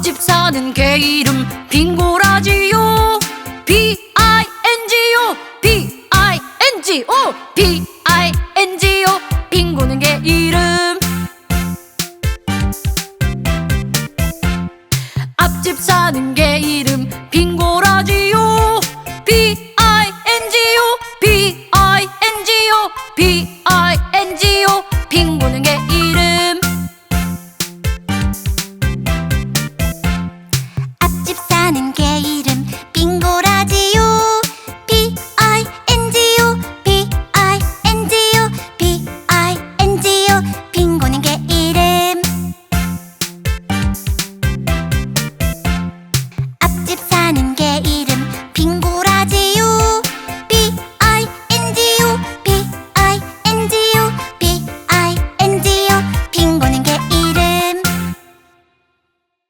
앞집 사는 개 이름 빙고라지요. B I N G O B I N G O B I N G O. 빙고는 개 이름. 앞집 사는 개 이름 하는 게